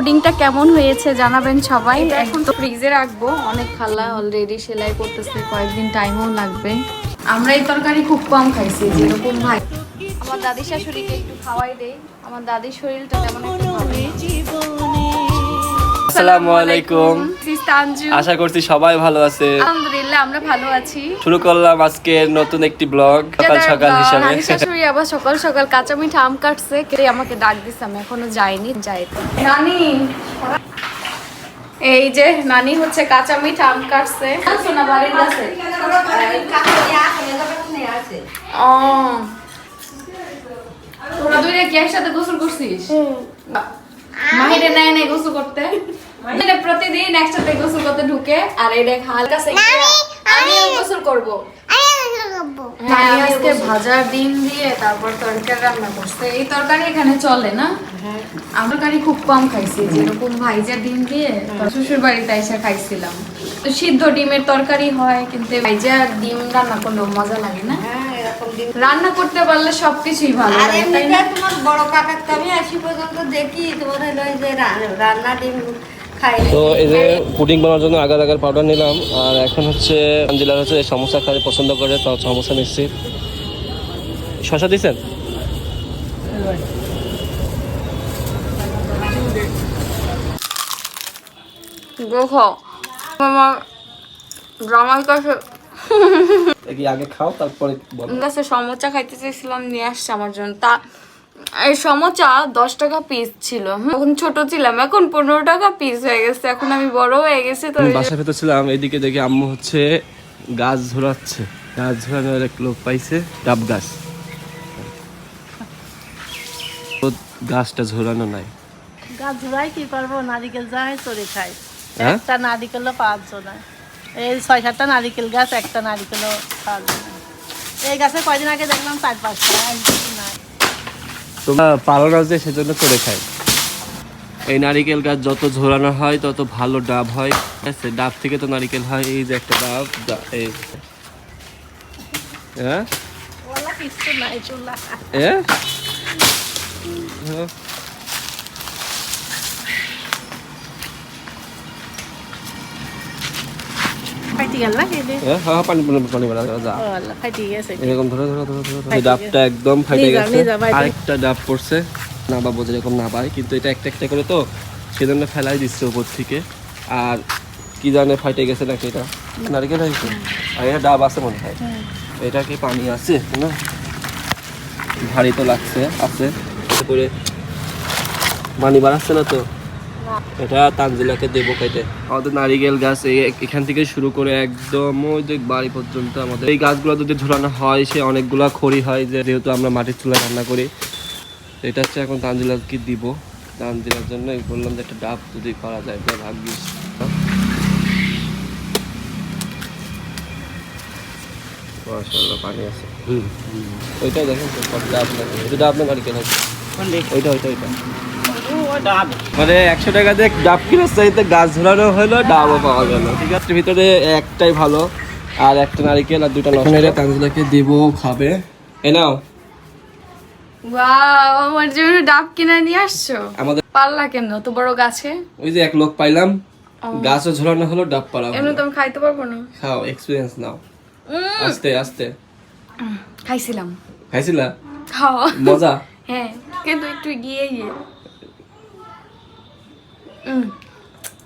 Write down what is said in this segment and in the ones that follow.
পুডিংটা কেমন হয়েছে জানাবেন সবাই? এখন তো ফ্রিজে রাখব। অনেক খালা অলরেডি সেলাই করতেছে কয়েকদিন টাইমও লাগবে। আমরা এই তরকারি খুব কম খাইছি যেরকম ভাই। আমার দাদি শাশুড়িকে একটু খাওয়াই দেয় আমার দাদির শরীরটা তেমন একটা ভালো। আসসালামু আলাইকুম। আশা করছি সবাই ভালো আছে। আলহামদুলিল্লাহ আমরা ভালো আছি। শুরু করলাম আজকে নতুন একটি ব্লগ সকাল সকাল হিসাবে। শাশুড়ি আবার সকাল সকাল কাঁচা মিঠা আম কাটছে কেটে আমাকে ডাক দিছে আমি এখনও যাইনি যাই তো। নানি! এই যে নানি হচ্ছে কাঁচা মিঠা আম কাটছে। সোনা বাড়ির কাছে। ও। তোরা দুইটা কি একসাথে গোসল করছিস? মাহিরে নেয় নেই গোসল করতে। মানে প্রতিদিন একসাথে গোসল করতে ঢুকে আর এটা হালকা সেকে আমিও গোসল করব। হ্যাঁ আজকে ভাজা ডিম দিয়ে তারপর তরকারি রান্না করছে। এই তরকারি এখানে চলে না? আমরা তরকারি খুব কম খাইছি যেরকম ভাইজা ডিম দিয়ে শ্বশুর বাড়িতে এসে খাইছিলাম। তো সিদ্ধ ডিমের তরকারি হয় কিন্তু ভাইজা ডিম রান্না করলেও মজা লাগে না? রান্না করতে পারলে সবকিছুই ভালো আর এমনিতে তোমার বড় কাকাকে আমি আসি পর্যন্ত দেখি তোমার হলো যে রান্না ডিম তো এই যে পুডিং বানানোর জন্য আগার আগার পাউডার নিলাম আর এখন হচ্ছে আঞ্জিলার হচ্ছে সমোসা খাই পছন্দ করে তো সমস্যা নিচ্ছি। শশা দিছেন দেখো আমার জামাই কাছে আগে খাও তারপরে কাছে সমোচা খাইতে চাইছিলাম নিয়ে আসছে আমার জন্য। তা এই সমোচা দশ টাকা পিস ছিল তখন ছোট ছিলাম এখন পনেরো টাকা পিস হয়ে গেছে এখন আমি বড় হয়ে গেছি তো বাসার ভেতর ছিলাম এদিকে দেখি আম্মু হচ্ছে গাছ ঝোরাচ্ছে। গাছ ঝোরানোর এক লোক পাইছে ডাব গাছ। গাছটা ঝোরানো নাই। গাছ ঝুড়াই কি করব? নারিকেল যাই চড়ে খাই। হ্যাঁ? একটা নারিকেলও পাওয়া যায় এই ছয় সাতটা নারিকেল গাছ একটা নারিকেলও যায় এই গাছে কয়দিন আগে দেখলাম চার পাঁচটা। তোমরা পালো না যে সেজন্য করে খাই এই নারিকেল গাছ যত ঝোলানো হয় তত ভালো ডাব হয় ঠিক আছে ডাব থেকে তো নারিকেল হয় এই যে একটা ডাব এই হ্যাঁ? হ্যাঁ। ফাইটি গেল না খেলে এ, হ্যাঁ, হ্যাঁ, পানি পানি এরকম ধরো ধরো ধরো ডাবটা একদম ফাইটে গেছে। আরেকটা ডাব পড়ছে। না না পায় কিন্তু এটা একটা একটা করে তো সেজন্য ফেলাই দিচ্ছে উপর থেকে। আর কি জানে ফাইটে গেছে নাকি এটা? নারিকেল হয়েছে। আর এটা ডাব আছে মনে হয়। এটা কি পানি আছে না? ভারী তো লাগছে আছে। করে পানি বাড়াচ্ছে না তো? এটা তানজিলাকে দেবো খাইতে। আমাদের নারিকেল গাছ এখান থেকে শুরু করে একদম ওই যে বাড়ি পর্যন্ত আমাদের। এই গাছগুলো যদি ঝোলানো হয় সে অনেকগুলা খড়ি হয় যে যেহেতু আমরা মাটির চুলায় রান্না করি। এটা হচ্ছে এখন তানজিলাকে দিব। তানজিলার জন্য বললাম যে একটা ডাব যদি করা যায় তাহলে ভাগ্যিস। পানি আছে। হুম। ওইটাই দেখেন ডাব না এটা ডাব না নারিকেল আছে ওইটা ওইটা ওইটা। মানে একশো টাকা দিয়ে ডাব কিনার চাইতে গাছ ঝোলানো হলো ডাবও পাওয়া গেল। ঠিক আছে ভিতরে একটাই ভালো আর একটা নারিকেল আর দুটা লসুন এটা তানজিলাকে দিব খাবে। এ নাও। ওয়াও আমার জন্য ডাব কিনে নিয়ে আসছো? আমাদের পারলা কেন? তো বড় গাছে? ওই যে এক লোক পাইলাম গাছও ঝোলানো হলো ডাব পালা এমনি তো আমি খাইতে পারব না। খাও এক্সপিরিয়েন্স নাও। আস্তে আস্তে। খাইছিলাম। খাইছিলা? মজা? হ্যাঁ কিন্তু একটু গিয়ে গিয়ে।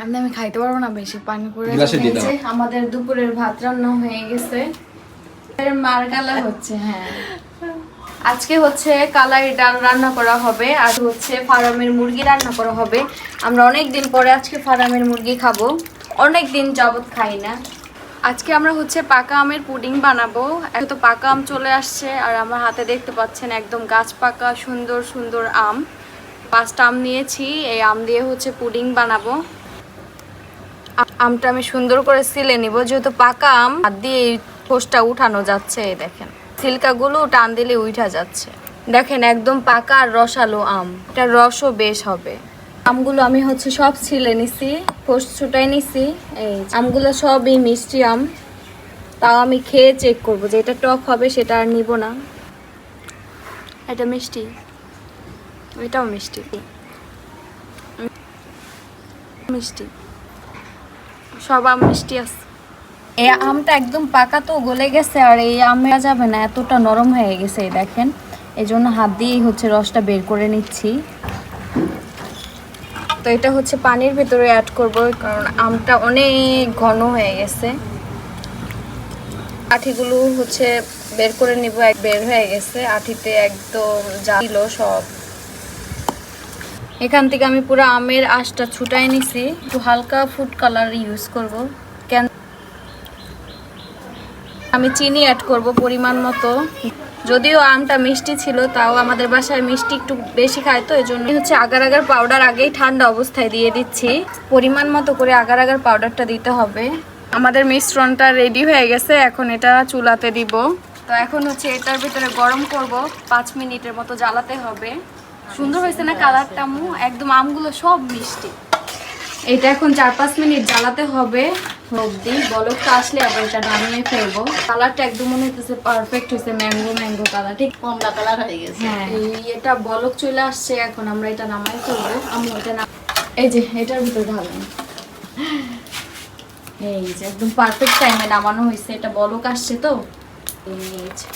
আমি খাইতে পারব না বেশি পানি যে আমাদের দুপুরের ভাত রান্না হয়ে গেছে। মার কালা হচ্ছে হ্যাঁ। আজকে হচ্ছে কালাই ডাল রান্না করা হবে আর হচ্ছে ফার্মের মুরগি রান্না করা হবে। আমরা অনেক দিন পরে আজকে ফার্মের মুরগি খাব অনেক দিন যাবত খাই না। আজকে আমরা হচ্ছে পাকা আমের পুডিং বানাবো। এখন তো পাকা আম চলে আসছে আর আমার হাতে দেখতে পাচ্ছেন একদম গাছ পাকা সুন্দর সুন্দর আম। পাঁচটা আম নিয়েছি, এই আম দিয়ে হচ্ছে পুডিং বানাবো। আমটা আমি সুন্দর করে সিলে নিব, যেহেতু পাকা আম, হাত দিয়ে এই খোসটা উঠানো যাচ্ছে, এই দেখেন। সিল্কাগুলো টান দিলে উঠা যাচ্ছে। দেখেন, একদম পাকা আর রসালো আম। এটা রসও বেশ হবে। আমগুলো আমি হচ্ছে সব ছিলে নিছি খোস ছুটাই নিছি। এই আমগুলো সবই মিষ্টি আম। তাও আমি খেয়ে চেক করব যে এটা টক হবে, সেটা আর নিব না। এটা মিষ্টি। এটাও মিষ্টি। মিষ্টি। সব আম মিষ্টি আছে। এই আমটা একদম পাকা তো গলে গেছে আর এই আমে যাবে না, এতটা নরম হয়ে গেছে দেখেন। এই জন্য হাত দিয়েই হচ্ছে রসটা বের করে নিচ্ছি। তো এটা হচ্ছে পানির ভেতরে অ্যাড করব, কারণ আমটা অনেক ঘন হয়ে গেছে। আঠিগুলো হচ্ছে বের করে নিব এক বের হয়ে গেছে, আঠিতে একদম যা সব। এখান থেকে আমি পুরো আমের আঁশটা ছুটাই নিছি। একটু হালকা ফুড কালার ইউজ করব। কেন? আমি চিনি অ্যাড করব পরিমাণ মতো। যদিও আমটা মিষ্টি ছিল, তাও আমাদের বাসায় মিষ্টি একটু বেশি খায় তো এই জন্য হচ্ছে আগার আগার পাউডার আগেই ঠান্ডা অবস্থায় দিয়ে দিচ্ছি। পরিমাণ মতো করে আগার আগার পাউডারটা দিতে হবে। আমাদের মিশ্রণটা রেডি হয়ে গেছে, এখন এটা চুলাতে দিব। তো এখন হচ্ছে এটার ভিতরে গরম করব। পাঁচ মিনিটের মতো জ্বালাতে হবে। সুন্দর হয়েছে না কালারটা মু? একদম আমগুলো সব মিষ্টি। এটা এখন চার পাঁচ মিনিট জ্বালাতে হবে অবধি বলকটা আসলে আবার এটা নামিয়ে ফেলব। কালারটা একদম মনে হচ্ছে পারফেক্ট হয়েছে ম্যাঙ্গো ম্যাঙ্গো কালার ঠিক? কমলা কালার হয়ে গেছে। হ্যাঁ। এই এটা বলক চলে আসছে এখন আমরা এটা নামাই ফেলব। আমি এটা না এই যে এটার ভিতরে ঢালেন। এই যে একদম পারফেক্ট টাইমে নামানো হয়েছে এটা বলক আসছে তো। এই যে।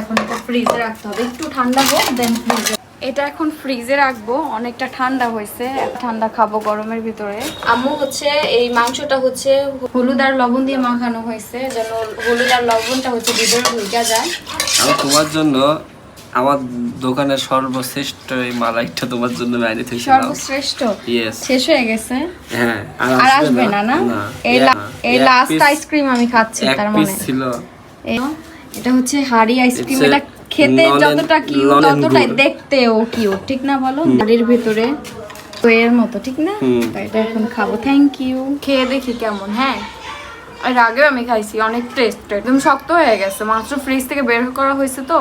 এখন এটা ফ্রিজে রাখতে হবে। একটু ঠান্ডা হোক দেন ফ্রিজে এটা এখন ফ্রিজে রাখব। অনেকটা ঠান্ডা হয়েছে। ঠান্ডা খাব গরমের ভিতরে। আম্মু হচ্ছে এই মাংসটা হচ্ছে হলুদ আর লবণ দিয়ে মাখানো হয়েছে। যেন হলুদ আর লবণটা হচ্ছে ভিতরে ঢুকে যায়। আমি তোমার জন্য আমার দোকানের সর্বশ্রেষ্ঠ এই মালাইটা তোমার জন্য ম্যানি থেকে সর্বশ্রেষ্ঠ? ইয়েস শেষ হয়ে গেছে? হ্যাঁ আর আসবে না। না এই এই লাস্ট আইসক্রিম আমি খাচ্ছি তার মানে। ছিল। এটা হচ্ছে হাড়ি আইসক্রিম এটা খেতে যতটা কিউট ততটাই গুড়। দেখতেও কিউট ঠিক না বলো? হাড়ির ভিতরে তো এর মতো ঠিক না। তো এটা এখন খাব থ্যাংক ইউ খেয়ে দেখি কেমন হ্যাঁ। এর আগেও আমি খাইছি অনেক টেস্ট একদম শক্ত হয়ে গেছে মাত্র ফ্রিজ থেকে বের করা হয়েছে তো।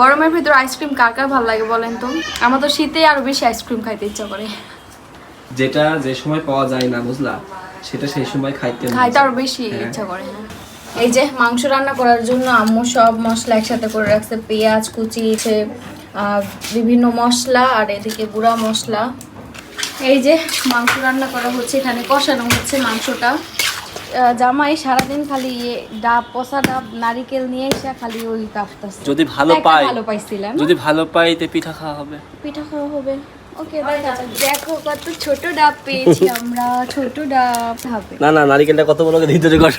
গরমের ভিতর আইসক্রিম কার কার ভালো লাগে বলেন তো? আমার তো শীতে আরও বেশি আইসক্রিম খাইতে ইচ্ছা করে। যেটা যে সময় পাওয়া যায় না বুঝলা? সেটা সেই সময় খাইতে খাইতে আরও বেশি হ্যাঁ। ইচ্ছা করে হ্যাঁ। এই যে মাংস রান্না করার জন্য আম্মু সব মশলা একসাথে করে রাখছে পেঁয়াজ কুচিয়েছে বিভিন্ন মশলা আর এদিকে গুঁড়া মশলা। এই যে মাংস রান্না করা হচ্ছে এখানে কষানো হচ্ছে মাংসটা। জামাই সারাদিন খালি ইয়ে ডাব পচা ডাব নারিকেল নিয়ে এসে খালি ওই কাঁপতাছে যদি ভালো পাই ভালো পাইছিলাম। যদি ভালো পাই তে পিঠা খাওয়া হবে। পিঠা খাওয়া হবে। ওকে দেখা দেখো কত ছোট ডাব পেয়েছি আমরা ছোট ডাব। হবে না না নারিকেলটা কত বড় ভিতরে কর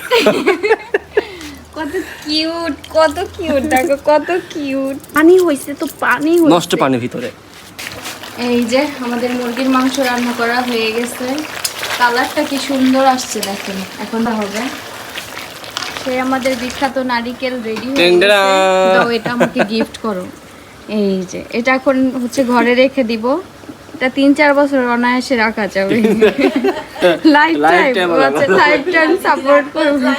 কত কিউট কত কিউট দেখো কত কিউট। পানি হইছে তো পানি হইছে। নষ্ট পানি ভিতরে। এই যে আমাদের মুরগির মাংস রান্না করা হয়ে গেছে। কালারটা কি সুন্দর আসছে দেখেন এখন হবে। সে আমাদের বিখ্যাত নারিকেল রেডি হয়ে। দাও এটা আমাকে গিফট করো। এই যে এটা এখন হচ্ছে ঘরে রেখে দিব। এটা তিন চার বছর অনায়াসে রাখা যাবে। Lifetime lifetime support করবে।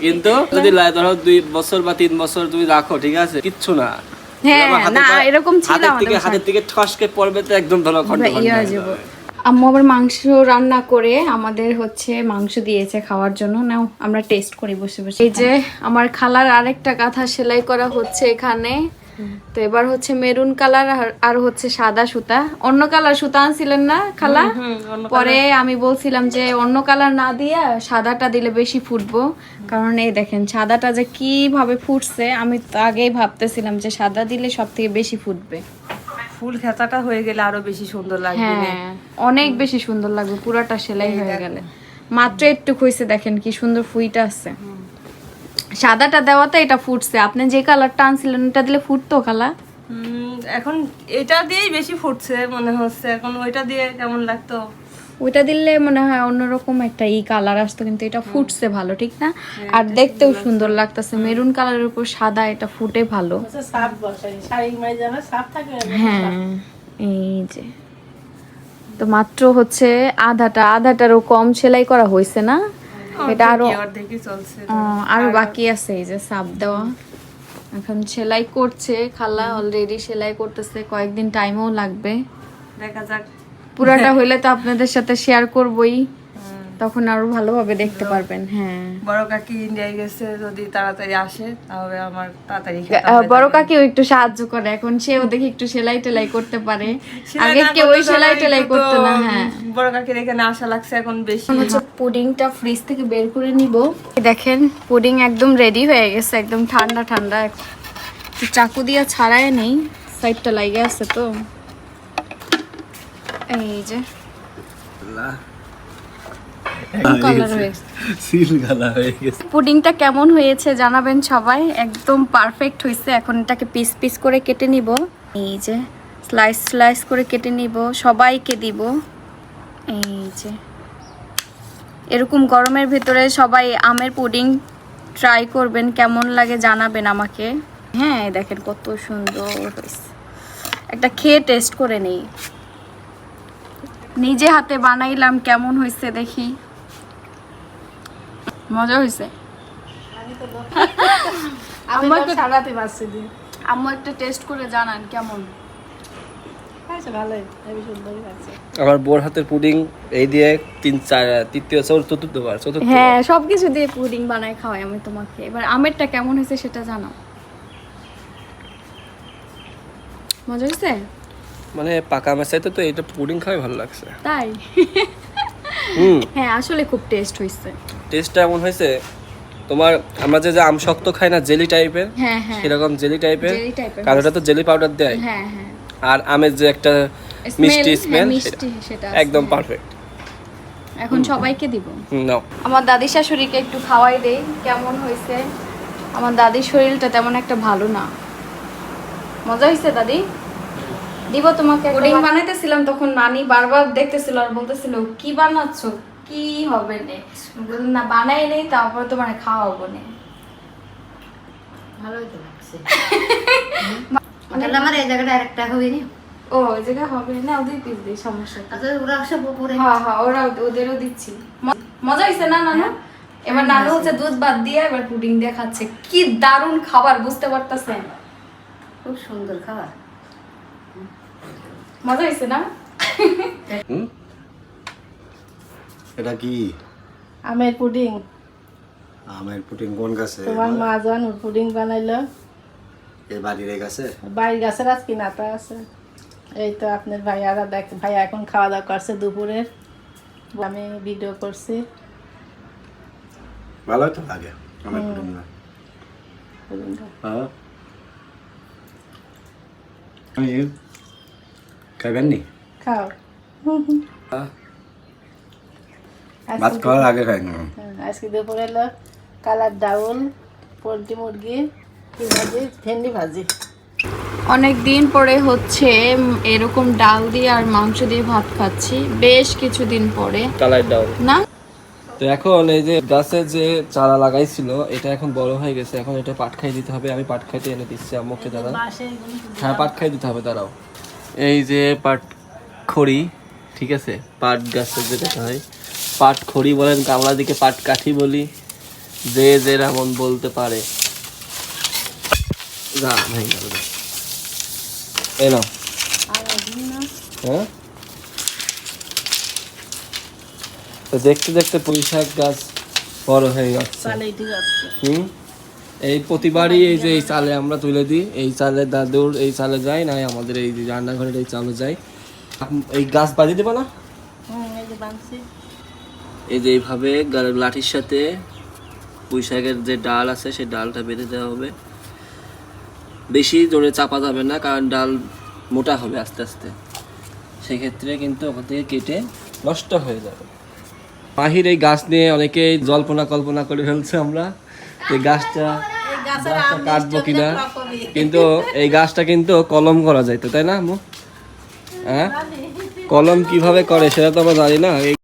কিন্তু যদি ধরো দুই বছর বা তিন বছর তুমি রাখো ঠিক আছে? কিচ্ছু না। হ্যাঁ ইয়ে হয়ে। যাবে। আম্মু আবার মাংস রান্না করে আমাদের হচ্ছে মাংস দিয়েছে খাওয়ার জন্য। নাও আমরা টেস্ট করি বসে বসে। এই যে আমার খালার আরেকটা কাঁথা সেলাই করা হচ্ছে এখানে। তো এবার হচ্ছে মেরুন কালার আর হচ্ছে সাদা সুতা। অন্য কালার সুতা আনছিলেন না খালা? পরে আমি বলছিলাম যে অন্য কালার না দিয়ে সাদাটা দিলে বেশি ফুটবো। কারণ এই দেখেন সাদাটা যে কীভাবে ফুটছে আমি তো আগেই ভাবতেছিলাম যে সাদা দিলে সব থেকে বেশি ফুটবে। ফুল খেতাটা হয়ে গেলে আরও বেশি সুন্দর লাগবে হ্যাঁ অনেক বেশি সুন্দর লাগবে পুরাটা সেলাই হয়ে গেলে। মাত্র একটু হয়েছে দেখেন কি সুন্দর ফুইটা আছে। সাদাটা দেওয়াতে এটা ফুটছে। আপনি যে কালারটা আনছিলেন ওটা দিলে ফুটতো খালা? এখন এটা দিয়েই বেশি ফুটছে মনে হচ্ছে। এখন ওইটা দিয়ে কেমন লাগতো? ওইটা দিলে মনে হয় অন্যরকম একটা ই কালার আসতো কিন্তু এটা ফুটছে ভালো ঠিক না? আর দেখতেও সুন্দর লাগতেছে। মেরুন কালারের উপর সাদা এটা ফুটে ভালো। থাকে হ্যাঁ এই যে। তো মাত্র হচ্ছে আধাটা। আধাটারও কম সেলাই করা হয়েছে না? এটা আরও আরও বাকি আছে এই যে সাপ দেওয়া। এখন সেলাই করছে খালা অলরেডি সেলাই করতেছে কয়েকদিন টাইমও লাগবে। দেখা যাক। পুরাটা হইলে তো আপনাদের সাথে শেয়ার করবই। তখন আরও ভালোভাবে দেখতে পারবেন হ্যাঁ। বড় কাকি ইন্ডিয়ায় গেছে যদি তাড়াতাড়ি আসে তাহলে আমার তাড়াতাড়ি বড়। কাকিও একটু সাহায্য করে এখন সেও দেখি একটু সেলাই টেলাই করতে পারে। আগে কেউ ওই সেলাই টেলাই করতো না হ্যাঁ। বড় কাকির এখানে আসা লাগছে এখন বেশি। হচ্ছে পুডিংটা ফ্রিজ থেকে বের করে নিব। দেখেন পুডিং একদম রেডি হয়ে গেছে একদম ঠান্ডা ঠান্ডা। একটু চাকু দিয়ে ছাড়ায় নেই সাইডটা লাগে আছে তো। এই যে। কালার হয়েছে সিল গালা হয়ে গেছে পুডিংটা কেমন হয়েছে জানাবেন সবাই। একদম পারফেক্ট হয়েছে এখন এটাকে পিস পিস করে কেটে নিব। এই যে স্লাইস স্লাইস করে কেটে নিব। সবাইকে দিব। এই যে। এরকম গরমের ভেতরে সবাই আমের পুডিং ট্রাই করবেন। কেমন লাগে জানাবেন আমাকে। হ্যাঁ দেখেন কত সুন্দর হয়েছে একটা খেয়ে টেস্ট করে নেই। নিজে হাতে বানাইলাম। কেমন হয়েছে দেখি। মজা হয়েছে আম্মু একটা টেস্ট করে জানান কেমন? আমার বোর হাতের পুডিং এই দিয়ে তিন চার তৃতীয় চতুর্থ চতুর্থবার চতুর্থ হ্যাঁ সবকিছু দিয়ে পুডিং বানাই খাওয়াই আমি তোমাকে। এবার আমেরটা কেমন হয়েছে সেটা জানাও। মজা হয়েছে? মানে পাকা আমের চাইতে তো এটা পুডিং খাওয়াই ভালো লাগছে। তাই? হ্যাঁ আসলে খুব টেস্ট হয়েছে টেস্টটা এমন হয়েছে তোমার আমরা যে আম শক্ত খাই না জেলি টাইপের হ্যাঁ হ্যাঁ। সেরকম জেলি টাইপের ওটা তো জেলি পাউডার দেয়। হ্যাঁ হ্যাঁ। আর আমের যে একটা মিষ্টি স্মেল সেটা একদম। পারফেক্ট এখন সবাইকে দিব। আমার দাদি শাশুড়িকে একটু খাওয়াই দেই কেমন হয়েছে আমার দাদির শরীরটা তেমন একটা ভালো না। মজা হয়েছে দাদি? দিব তোমাকে পুডিং বানাইতেছিলাম তখন নানি বারবার দেখতেছিল আর বলতেছিল কি বানাচ্ছ? কি হবে নে না বানাই নেই তারপর তোমার খাওয়াবো নে। ভালোই তো লাগছে। আমার এই জায়গাটা আরেকটা হবে না? ও হবে না ওদের পিস দিই সমস্যা? আচ্ছা ওরা সব উপরে। হ্যাঁ হ্যাঁ ওরা ওদেরও দিচ্ছি। মজা হয়েছে না নানু? এবার নানু হচ্ছে দুধ বাদ দিয়ে এবার পুডিং দিয়ে খাচ্ছে। কি দারুণ খাবার বুঝতে পারতেছেন? খুব সুন্দর খাবার। মজা হয়েছে না? এটা কি? আমের পুডিং। আমের পুটিং কোন গাছে? তোমার মা জান পুডিং বানাইলো। এই বাড়ির গাছে? বাড়ির গাছের আজ কিনাটা আছে। এই তো আপনার ভাইয়ারা দেখ ভাইয়া এখন খাওয়া দাওয়া করছে দুপুরের। আমি ভিডিও করছি। ভালোই তো লাগে আমের পুডিংটা। হ্যাঁ। আমি খাইবেন নি খাও ভাত খাওয়ার আগে খাই না আজকে দুপুরে এলো কালার ডাউল পোলট্রি মুরগি ভাজি? ভেন্ডি ভাজি। অনেক দিন পরে হচ্ছে এরকম ডাল দিয়ে আর মাংস দিয়ে ভাত খাচ্ছি বেশ কিছুদিন পরে। কালার দাও না? তো এখন এই যে গাছে যে চারা লাগাইছিল এটা এখন বড় হয়ে গেছে এখন এটা পাট খাই দিতে হবে আমি পাট খাইতে এনে দিচ্ছি আম্মুকে দাদা। হ্যাঁ পাট খাই দিতে হবে দাঁড়াও। এই যে পাট খড়ি ঠিক আছে? পাট গাছের যেটা হয়। পাট খড়ি বলেন কামলা দিকে পাট কাঠি বলি যে যে যেমন বলতে পারে। যা হ্যাঁ? তো দেখতে দেখতে পুঁই শাক গাছ বড় হয়ে যাচ্ছে। হুম? এই প্রতিবারই এই যে এই চালে আমরা তুলে দিই এই চালে দাদুর এই চালে যায় না আমাদের এই যে রান্নাঘরের এই চালে যায়। এই গাছ বাঁধিয়ে দেবো না? এই যে বানছি এই যে এইভাবে লাঠির সাথে পুঁই শাকের যে ডাল আছে সেই ডালটা বেঁধে দেওয়া হবে। বেশি জোরে চাপা যাবে না কারণ ডাল মোটা হবে আস্তে আস্তে। সেক্ষেত্রে কিন্তু ওখান থেকে কেটে নষ্ট হয়ে যাবে। মাহির এই গাছ নিয়ে অনেকেই জল্পনা কল্পনা করে ফেলছে আমরা। এই গাছটা গাছটা কাটবো কিনা? কিন্তু এই গাছটা কিন্তু কলম করা যাইতো তাই না আম্মু? হ্যাঁ? কলম কীভাবে করে সেটা তো আমরা জানি না।